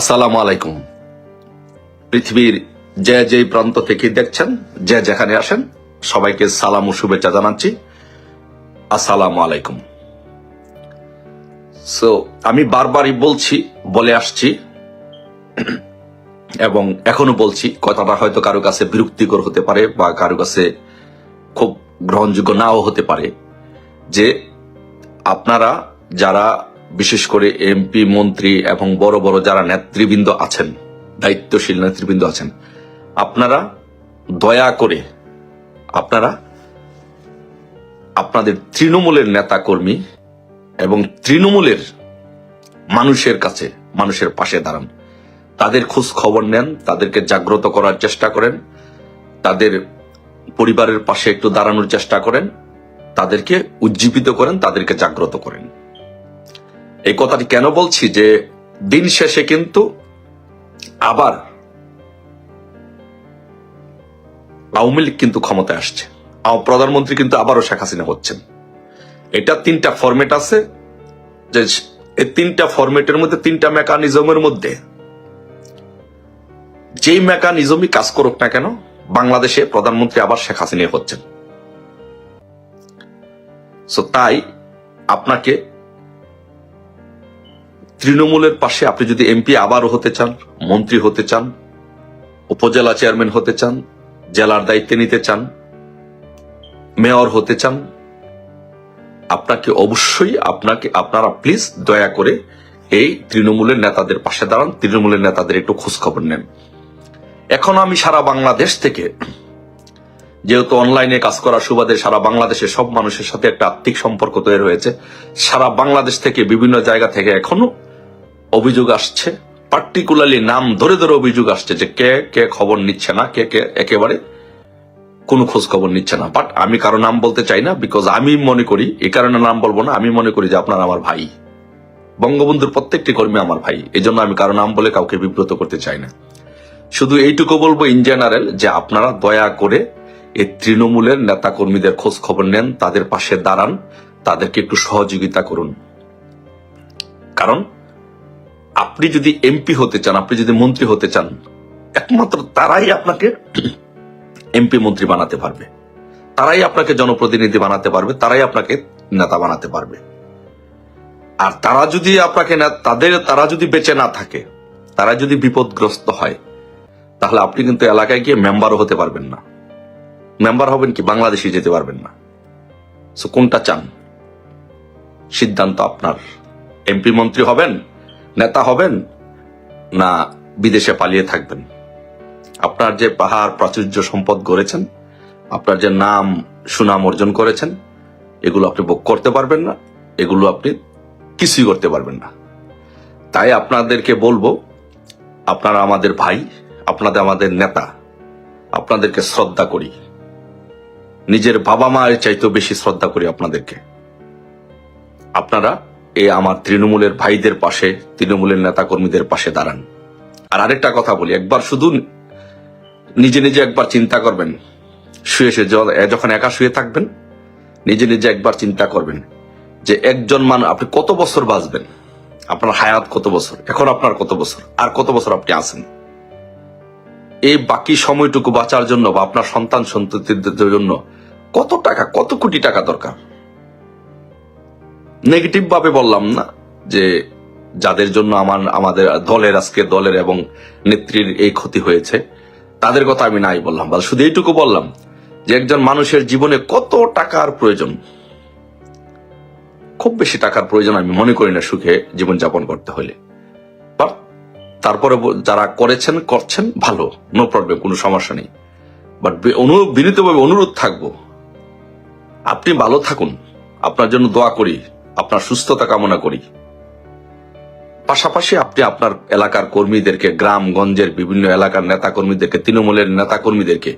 আসসালামু আলাইকুম। পৃথিবীর যে যে প্রান্ত থেকে দেখছেন, যে যেখানে আসেন, সবাইকে সালাম ও শুভেচ্ছা জানাচ্ছি। আসসালামু আলাইকুম। সো আমি বারবারই বলছি, বলে আসছি, এবং এখনও বলছি, কথাটা হয়তো কারও কাছে বিরক্তিকর হতে পারে বা কারও কাছে খুব গ্রহণযোগ্য নাও হতে পারে, যে আপনারা যারা বিশেষ করে এমপি মন্ত্রী এবং বড় বড় যারা নেতৃবৃন্দ আছেন, দায়িত্বশীল নেতৃবৃন্দ আছেন, আপনারা দয়া করে, আপনারা আপনাদের তৃণমূলের নেতা কর্মী এবং তৃণমূলের মানুষের কাছে, মানুষের পাশে দাঁড়ান। তাদের খোঁজ খবর নেন, তাদেরকে জাগ্রত করার চেষ্টা করেন, তাদের পরিবারের পাশে একটু দাঁড়ানোর চেষ্টা করেন, তাদেরকে উজ্জীবিত করেন, তাদেরকে জাগ্রত করেন। এই কথাটি কেন বলছি যে দিন শেষে কিন্তু আবার আওয়ামী লীগ কিন্তু ক্ষমতায় আসছে। প্রধানমন্ত্রী কিন্তু আবারও শেখ হাসিনা হচ্ছেন। এটা তিনটা ফরম্যাট আছে। যে এই তিনটা ফরম্যাটের মধ্যে তিনটা মেকানিজমের মধ্যে যেই মেকানিজমই কাজ করুক না কেন, বাংলাদেশে প্রধানমন্ত্রী আবার শেখ হাসিনা হচ্ছেন। তাই আপনাকে তৃণমূলের পাশে আপনি যদি এমপি আবারও হতে চান, মন্ত্রী হতে চান, উপজেলা চেয়ারম্যান হতে চান, জেলার দায়িত্বে নিতে চান, মেয়র হতে চান, আপনাকে অবশ্যই আপনাকে, আপনারা প্লিজ দয়া করে এই তৃণমূলের নেতাদের পাশে দাঁড়ান, তৃণমূলের নেতাদের একটু খোঁজখবর নেন। এখন আমি সারা বাংলাদেশ থেকে, যেহেতু অনলাইনে কাজ করার সুবাদে সারা বাংলাদেশের সব মানুষের সাথে একটা আত্মিক সম্পর্ক তৈরি হয়েছে, সারা বাংলাদেশ থেকে বিভিন্ন জায়গা থেকে এখনও অভিযোগ আসছে। পার্টিকুলারলি নাম ধরে ধরে অভিযোগ আসছে যে কে কে খবর নিচ্ছে না, কে কে একেবারে কোনো খোঁজ খবর নিচ্ছে না। বাট আমি কারও নাম বলতে চাই না বিকজ আমি মনে করি এই কারণে নাম বলব না, আমি মনে করি যে আপনার আমার ভাই। বঙ্গবন্ধুর প্রত্যেকটি কর্মী আমার ভাই। এই জন্য আমি কারও নাম বলে কাউকে বিব্রত করতে চাই না। শুধু এইটুকু বলব ইন জেনারেল যে আপনারা দয়া করে এই তৃণমূলের নেতা কর্মীদের খোঁজ খবর নেন, তাদের পাশে দাঁড়ান, তাদেরকে একটু সহযোগিতা করুন। কারণ আপনি যদি এমপি হতে চান, আপনি যদি মন্ত্রী হতে চান, একমাত্র তারাই আপনাকে এমপি মন্ত্রী বানাতে পারবে। তারাই আপনাকে জনপ্রতিনিধি বানাতে পারবে, তারাই আপনাকে নেতা বানাতে পারবে। আর তারা যদি আপনাকে তাদের, তারা যদি বেঁচে না থাকে, তারা যদি বিপদগ্রস্ত হয়, তাহলে আপনি কিন্তু এলাকায় গিয়ে মেম্বারও হতে পারবেন না। মেম্বার হবেন কি? বাংলাদেশে যেতে পারবেন না। সো কোনটা চান? সিদ্ধান্ত আপনার। এমপি মন্ত্রী হবেন নেতা হবেন না বিদেশে পালিয়ে থাকবেন? আপনার যে পাহাড় প্রাচুর্য সম্পদ গড়েছেন, আপনার যে নাম, সুনাম অর্জন করেছেন, এগুলো আপনি ভোগ করতে পারবেন না, এগুলো আপনি কিছুই করতে পারবেন না। তাই আপনাদেরকে বলব, আপনারা আমাদের ভাই, আপনাদের আমাদের নেতা, আপনাদেরকে শ্রদ্ধা করি। নিজের বাবা মায়ের চাইতেও বেশি শ্রদ্ধা করি আপনাদেরকে। আপনারা এই আমার তৃণমূলের ভাইদের পাশে, তৃণমূলের নেতা কর্মীদের পাশে দাঁড়ান। আর আরেকটা কথা বলি, একবার শুধু নিজে নিজে একবার চিন্তা করবেন। শুয়ে য- যখন একা শুয়ে থাকবেন, নিজে নিজে একবার চিন্তা করবেন যে একজন মানুষ আপনি কত বছর বাঁচবেন? আপনার হায়াত কত বছর? এখন আপনার কত বছর? আর কত বছর আপনি আছেন? এই বাকি সময়টুকু বাঁচার জন্য বা আপনার সন্তান সন্ততিদের জন্য কত টাকা, কত কোটি টাকা দরকার? নেগেটিভ ভাবে বললাম না যে যাদের জন্য আমার, আমাদের দলের, আজকে দলের এবং নেত্রীর এই ক্ষতি হয়েছে, তাদের কথা আমি নাই বললাম। বা শুধু এইটুকু বললাম যে একজন মানুষের জীবনে কত টাকার প্রয়োজন। খুব বেশি টাকার প্রয়োজন আমি মনে করি না সুখে জীবনযাপন করতে হলে। তারপরে যারা করেছেন, করছেন, ভালো নো প্রবলেম কোনো সমস্যা নেই। বাট বিনীতভাবে অনুরোধ থাকব। আপনি ভালো থাকুন। আপনার জন্য দোয়া করি। আপনার সুস্থতা কামনা করি। পাশাপাশি আপনি আপনার এলাকার কর্মীদেরকে, গ্রামগঞ্জের বিভিন্ন এলাকার নেতা কর্মীদেরকে তৃণমূলের নেতা কর্মীদেরকে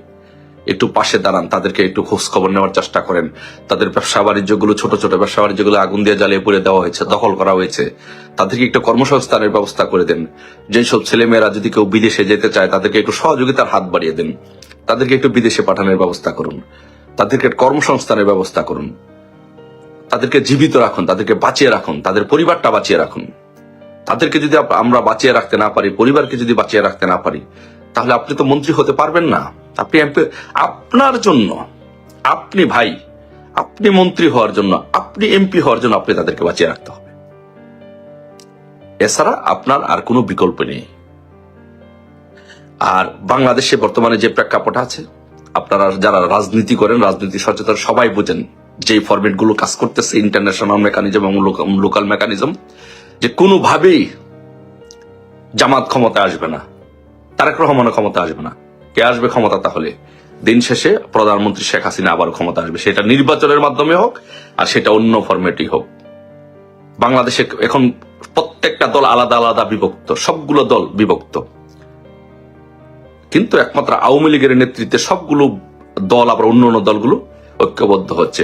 একটু পাশে দাঁড়ান, তাদেরকে একটু খোঁজ খবর নেওয়ার চেষ্টা করেন। তাদের ব্যবসা বাণিজ্যগুলো, ছোট ছোট ব্যবসা বাণিজ্যগুলো আগুন দিয়ে জ্বালিয়ে পুড়ে দেওয়া হয়েছে, দখল করা হয়েছে। তাদেরকে একটু কর্মসংস্থানের ব্যবস্থা করে দেন। যেসব ছেলেমেয়েরা যদি কেউ বিদেশে যেতে চায়, তাদেরকে একটু সহযোগিতার হাত বাড়িয়ে দেন। তাদেরকে একটু বিদেশে পাঠানোর ব্যবস্থা করুন। তাদেরকে কর্মসংস্থানের ব্যবস্থা করুন। তাদেরকে জীবিত রাখুন, তাদেরকে বাঁচিয়ে রাখুন, তাদের পরিবারটা বাঁচিয়ে রাখুন। তাদেরকে যদি আমরা বাঁচিয়ে রাখতে না পারি, পরিবারকে যদি বাঁচিয়ে রাখতে না পারি, তাহলে আপনি তো মন্ত্রী হতে পারবেন না। আপনি আপনার জন্য, আপনি ভাই, আপনি মন্ত্রী হওয়ার জন্য, আপনি এমপি হওয়ার জন্য আপনি তাদেরকে বাঁচিয়ে রাখতে হবে। এছাড়া আপনার আর কোনো বিকল্প নেই। আর বাংলাদেশে বর্তমানে যে প্রেক্ষাপট আছে, আপনারা যারা রাজনীতি করেন, রাজনীতি সচেতন সবাই বোঝেন। যে ফরম্যাটগুলো কাজ করতেছে ইন্টারন্যাশনাল মেকানিজম এবং লোকাল মেকানিজম যে কোনোভাবেই জামাত ক্ষমতা আসবে না, তারেক রহমানের ক্ষমতা আসবে না। কে আসবে ক্ষমতা তাহলে? দিন শেষে প্রধানমন্ত্রী শেখ হাসিনা আবার ক্ষমতা আসবে। সেটা নির্বাচনের মাধ্যমে হোক, আর সেটা অন্য ফরম্যাটই হোক। বাংলাদেশে এখন প্রত্যেকটা দল আলাদা আলাদা বিভক্ত, সবগুলো দল বিভক্ত। কিন্তু একমাত্র আওয়ামী লীগের নেতৃত্বে সবগুলো দল, আবার অন্য অন্য দলগুলো ঐক্যবদ্ধ হচ্ছে।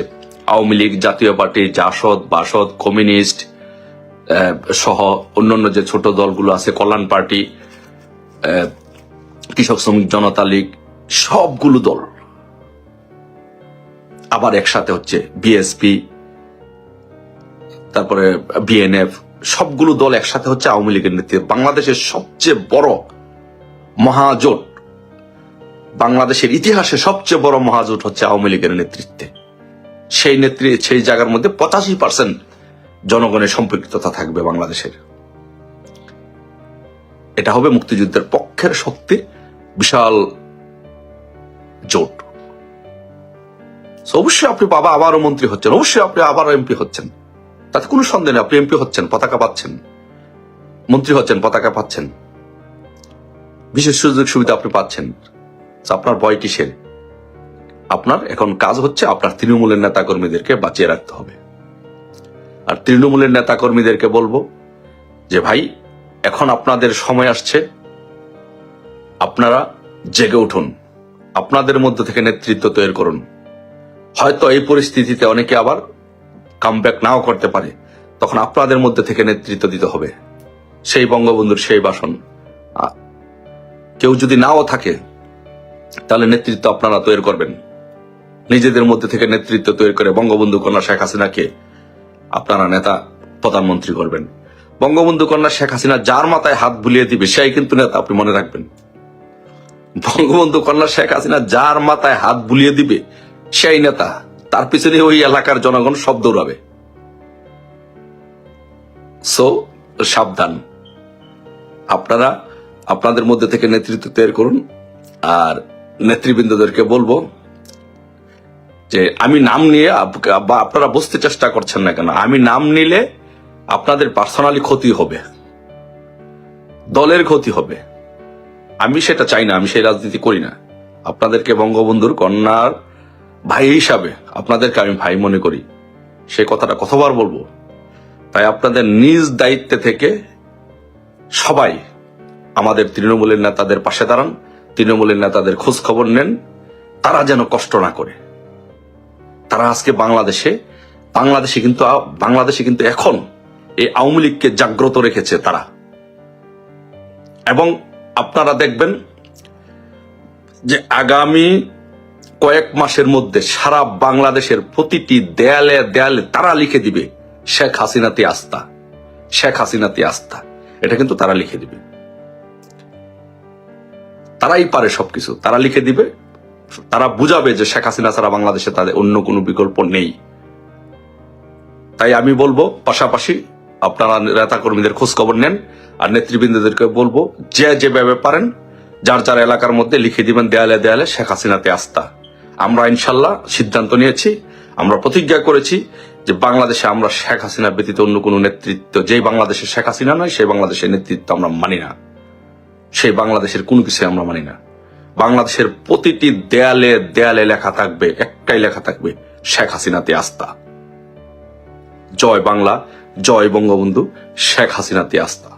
আওয়ামী লীগ জাতীয় পার্টি, জাসদ, বাসদ, কমিউনিস্ট সহ অন্যান্য যে ছোট দলগুলো আছে, কল্যাণ পার্টি কৃষক শ্রমিক জনতা লীগ, সবগুলো দল আবার একসাথে হচ্ছে বিএসপি তারপরে বিএনএফ সবগুলো দল একসাথে হচ্ছে আওয়ামী লীগের নেতৃত্বে। বাংলাদেশের সবচেয়ে বড় মহাজোট, বাংলাদেশের ইতিহাসে সবচেয়ে বড় মহাজোট হচ্ছে আওয়ামী লীগের নেতৃত্বে। সেই নেত্রী, সেই জায়গার মধ্যে পঁচাশি পার্সেন্ট জনগণের সম্পৃক্ততা থাকবে বাংলাদেশের। এটা হবে মুক্তিযুদ্ধের পক্ষের শক্তির বিশাল জোট। অবশ্যই আপনি বাবা আবারও মন্ত্রী হচ্ছেন, অবশ্যই আপনি আবারও এমপি হচ্ছেন। তাতে কোনো সন্দেহ নেই, আপনি এমপি হচ্ছেন, পতাকা পাচ্ছেন। মন্ত্রী হচ্ছেন, পতাকা পাচ্ছেন। বিশেষ সুযোগ সুবিধা আপনি পাচ্ছেন। আপনার ভয় কিসের? আপনার, এখন কাজ হচ্ছে আপনার তৃণমূলের নেতা কর্মীদেরকে বাঁচিয়ে রাখতে হবে। আর তৃণমূলের নেতা কর্মীদেরকে বলব যে, ভাই, এখন আপনাদের সময় আসছে। আপনারা জেগে উঠুন। আপনাদের মধ্যে থেকে নেতৃত্ব তৈরি করুন। হয়তো এই পরিস্থিতিতে অনেকে আবার কামব্যাক নাও করতে পারে। তখন আপনাদের মধ্যে থেকে নেতৃত্ব দিতে হবে। সেই বঙ্গবন্ধুর সেই বাসন কেউ যদি নাও থাকে, তাহলে নেতৃত্ব আপনারা তৈরি করবেন। নিজেদের মধ্যে থেকে নেতৃত্ব তৈরি করে বঙ্গবন্ধু কন্যা শেখ হাসিনাকে আপনারা নেতা, প্রধানমন্ত্রী করবেন। বঙ্গবন্ধু কন্যা শেখ হাসিনা যার মাথায় হাত বুলিয়ে দিবে, সেই কিন্তু নেতা, আপনি মনে রাখবেন। বঙ্গবন্ধু কন্যা শেখ হাসিনা যার মাথায় হাত বুলিয়ে দিবে, সেই নেতা, তার পিছনে ওই এলাকার জনগণ সব দৌড়াবে। সো সাবধান। আপনারা আপনাদের মধ্যে থেকে নেতৃত্ব তৈরি করুন, আর নেতৃবৃন্দদেরকে বলব যে আমি নাম নিয়ে আপনারা বুঝতে চেষ্টা করছেন না কেন, আমি নাম নিলে আপনাদের পার্সোনালি ক্ষতি হবে, দলের ক্ষতি হবে। আমি সেটা চাই না, আমি সেই রাজনীতি করি না। আপনাদেরকে বঙ্গবন্ধুর কন্যার ভাই হিসাবে আপনাদেরকে আমি ভাই মনে করি। সে কথাটা কতবার বলব? তাই আপনাদের নিজ দায়িত্বে থেকে সবাই আমাদের তৃণমূলের নেতাদের পাশে দাঁড়ান, তৃণমূলের নেতাদের খোঁজ খবর নেন, তারা যেন কষ্ট না করে। তারা আজকে বাংলাদেশে বাংলাদেশে কিন্তু বাংলাদেশে কিন্তু এখন এই আওয়ামী লীগকে জাগ্রত রেখেছে তারা। এবং আপনারা দেখবেন যে আগামী কয়েক মাসের মধ্যে সারা বাংলাদেশের প্রতিটি দেয়ালে দেয়ালে তারা লিখে দিবে, শেখ হাসিনাতে আস্থা, শেখ হাসিনাতে আস্থা। এটা কিন্তু তারা লিখে দিবে। তারাই পারে সবকিছু। তারা লিখে দিবে তারা বুঝাবে যে শেখ হাসিনা ছাড়া বাংলাদেশে তাদের অন্য কোনো বিকল্প নেই। তাই আমি বলব, পাশাপাশি আপনারা নেতা কর্মীদের খোঁজ খবর নেন, আর নেতৃবৃন্দদেরকে বলব, যে যেভাবে পারেন, যার যার এলাকার মধ্যে লিখে দিবেন, দেয়ালে দেয়ালে শেখ হাসিনাতে আস্থা। আমরা ইনশাল্লাহ সিদ্ধান্ত নিয়েছি, আমরা প্রতিজ্ঞা করেছি যে বাংলাদেশে আমরা শেখ হাসিনা ব্যতীত অন্য কোনো নেতৃত্ব, যেই বাংলাদেশে শেখ হাসিনা নয়, সেই বাংলাদেশের নেতৃত্ব আমরা মানি না। সেই বাংলাদেশের কোনো কিছু আমরা মানি না। বাংলাদেশের প্রতিটি দেয়ালে দেয়ালে লেখা থাকবে, একটাই লেখা থাকবে, শেখ হাসিনাতে আস্থা। জয় বাংলা, জয় বঙ্গবন্ধু, শেখ হাসিনাতে আস্থা।